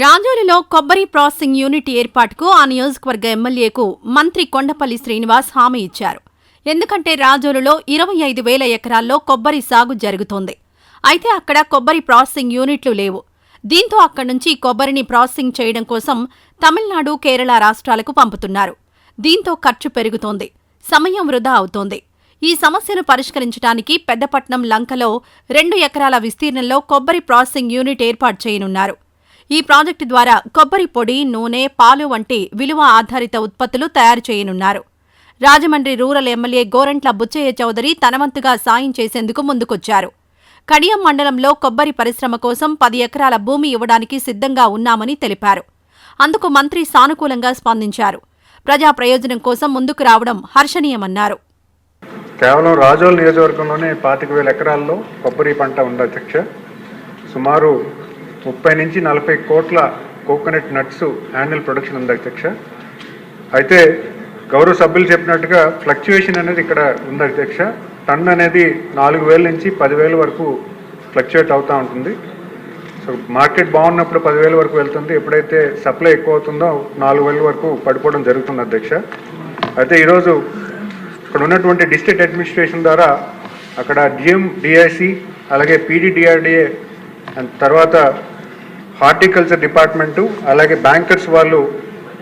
రాజోలులో కొబ్బరి processing unit ఏర్పాటుకు ఆ నియోజకవర్గ ఎమ్మెల్యేకు మంత్రి కొండపల్లి శ్రీనివాస్ హామీ ఇచ్చారు. ఎందుకంటే రాజోలులో ఇరవై ఐదు వేల ఎకరాల్లో కొబ్బరి సాగు జరుగుతోంది. అయితే అక్కడ కొబ్బరి ప్రాసెసింగ్ యూనిట్లు లేవు. దీంతో అక్కడి నుంచి కొబ్బరిని ప్రాసెసింగ్ చేయడం కోసం తమిళనాడు కేరళ రాష్ట్రాలకు పంపుతున్నారు. దీంతో ఖర్చు పెరుగుతోంది. సమయం వృధా అవుతోంది. ఈ సమస్యను పరిష్కరించడానికి పెద్దపట్నం లంకలో రెండు ఎకరాల విస్తీర్ణంలో కొబ్బరి ప్రాసెసింగ్ యూనిట్ ఏర్పాటు చేయనున్నారు. ఈ ప్రాజెక్టు ద్వారా కొబ్బరి పొడి నూనె పాలు వంటి విలువ ఆధారిత ఉత్పత్తులు తయారు చేయనున్నారు. రాజమండ్రి రూరల్ ఎమ్మెల్యే గోరంట్ల బుచ్చయ్య చౌదరి తనవంతుగా సాయం చేసేందుకు ముందుకొచ్చారు. కడియం మండలంలో కొబ్బరి పరిశ్రమ కోసం పది ఎకరాల భూమి ఇవ్వడానికి సిద్ధంగా ఉన్నామని తెలిపారు. అందుకు మంత్రి సానుకూలంగా స్పందించారు. ప్రజా ప్రయోజనం కోసం ముందుకు రావడం హర్షణీయమన్నారు. కేవలం రాజోల్ నియోజకవర్గంలోనే పాతిక వేల ఎకరాల్లో కొబ్బరి పంట ఉంది అధ్యక్ష. సుమారు ముప్పై నుంచి నలభై కోట్ల కోకోనట్ నట్స్ యాన్యువల్ ప్రొడక్షన్ ఉంది అధ్యక్ష. అయితే గౌరవ సభ్యులు చెప్పినట్టుగా ఫ్లక్చుయేషన్ అనేది ఇక్కడ ఉంది అధ్యక్ష. టన్ అనేది నాలుగు వేల నుంచి పదివేల వరకు ఫ్లక్చుయేట్ అవుతూ ఉంటుంది. సో మార్కెట్ బాగున్నప్పుడు పదివేల వరకు వెళ్తుంది. ఎప్పుడైతే సప్లై ఎక్కువ అవుతుందో నాలుగు వేల వరకు పడిపోవడం జరుగుతుంది అధ్యక్ష. అయితే ఈరోజు ఇక్కడ ఉన్నటువంటి డిస్ట్రిక్ట్ అడ్మినిస్ట్రేషన్ ద్వారా అక్కడ డిఎం డిఐసి అలాగే పీడీడిఆర్డిఏ అండ్ తర్వాత హార్టికల్చర్ డిపార్ట్మెంటు అలాగే బ్యాంకర్స్ వాళ్ళు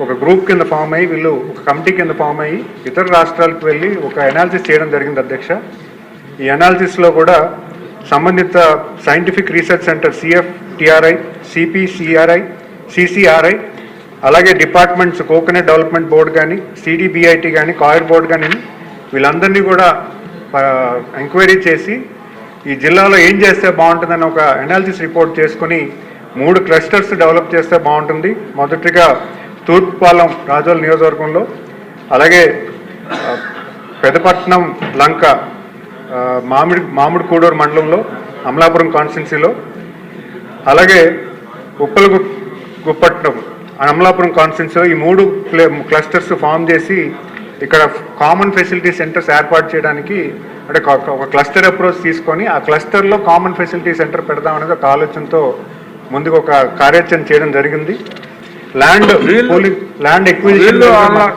ఒక గ్రూప్ కింద ఫామ్ అయ్యి వీళ్ళు ఒక కమిటీ కింద ఫామ్ అయ్యి ఇతర రాష్ట్రాలకు వెళ్ళి ఒక అనాలిసిస్ చేయడం జరిగింది అధ్యక్ష. ఈ అనాలిసిస్లో కూడా సంబంధిత scientific research centre CF TRI CPCRI CCRI అలాగే డిపార్ట్మెంట్స్ కోకోనట్ డెవలప్మెంట్ బోర్డు కానీ సిడిబిఐటి కానీ కాయర్ బోర్డు కానీ వీళ్ళందరినీ కూడా ఎంక్వైరీ చేసి ఈ జిల్లాలో ఏం చేస్తే బాగుంటుందని ఒక అనాలిసిస్ రిపోర్ట్ చేసుకుని మూడు క్లస్టర్స్ డెవలప్ చేస్తే బాగుంటుంది. మొదటిగా తూర్పుపాలెం రాజోల్ నియోజకవర్గంలో అలాగే పెదపట్నం లంక మామిడి మామిడి కూడూరు మండలంలో అమలాపురం కాన్స్టిట్యున్సీలో అలాగే ఉప్పల గుప్పట్నం అమలాపురం కాన్స్టిట్యున్సీలో ఈ మూడు క్లస్టర్స్ ఫామ్ చేసి ఇక్కడ కామన్ ఫెసిలిటీ సెంటర్స్ ఏర్పాటు చేయడానికి అంటే ఒక- ఒక క్లస్టర్ అప్రోచ్ తీసుకొని ఆ క్లస్టర్లో కామన్ ఫెసిలిటీ సెంటర్ పెడదామనేది ఒక ఆలోచనతో ముందుకు ఒక కార్యాచరణ చేయడం జరిగింది. ల్యాండ్ ల్యాండ్ ఎక్విజిషన్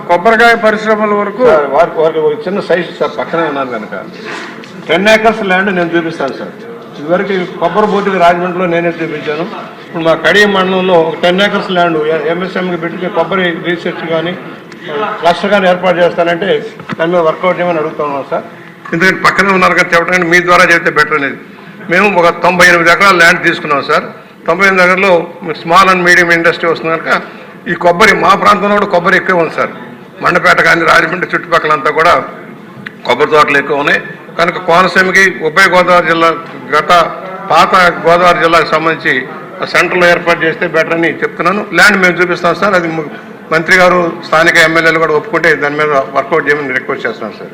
కొబ్బరికాయ పరిశ్రమల వరకు వారికి వారికి ఒక చిన్న సైజ్ సార్ పక్కనే ఉన్నాను కనుక. టెన్ ఏకర్స్ ల్యాండ్ నేను చూపిస్తాను సార్. ఇదివరకు కొబ్బరి బోటికి రాజమండ్రిలో నేనే చూపించాను. ఇప్పుడు మా కడియం మండలంలో ఒక టెన్ ఏకర్స్ ల్యాండ్ ఎంఎస్ఎంకి పెట్టి కొబ్బరి రీసెర్చ్ కానీ క్లస్టర్ కానీ ఏర్పాటు చేస్తానంటే దాని మీద వర్కౌట్ చేయమని అడుగుతున్నాం సార్. ఎందుకంటే పక్కనే ఉన్నారు కదా చెప్పడానికి మీ ద్వారా చెప్తే బెటర్ అనేది. మేము ఒక తొంభై ఎనిమిది ఎకరాల ల్యాండ్ తీసుకున్నాం సార్. తొంభై ఎనిమిది స్మాల్ అండ్ మీడియం ఇండస్ట్రీ వస్తుంది కనుక ఈ కొబ్బరి మా ప్రాంతంలో కూడా కొబ్బరి ఎక్కువ ఉంది సార్. మండపేట కానీ రాజమండ్రి చుట్టుపక్కలంతా కూడా కొబ్బరి తోటలు ఎక్కువ ఉన్నాయి. కనుక కోనసీమకి ఉభయ గోదావరి జిల్లా గత పాత గోదావరి జిల్లాకు సంబంధించి సెంటర్లో ఏర్పాటు చేస్తే బెటర్ అని చెప్తున్నాను. ల్యాండ్ మేము చూపిస్తాం సార్. అది మంత్రి గారు స్థానిక ఎమ్మెల్యేలు కూడా ఒప్పుకుంటే దాని మీద వర్కౌట్ చేయమని రిక్వెస్ట్ చేస్తున్నాను సార్.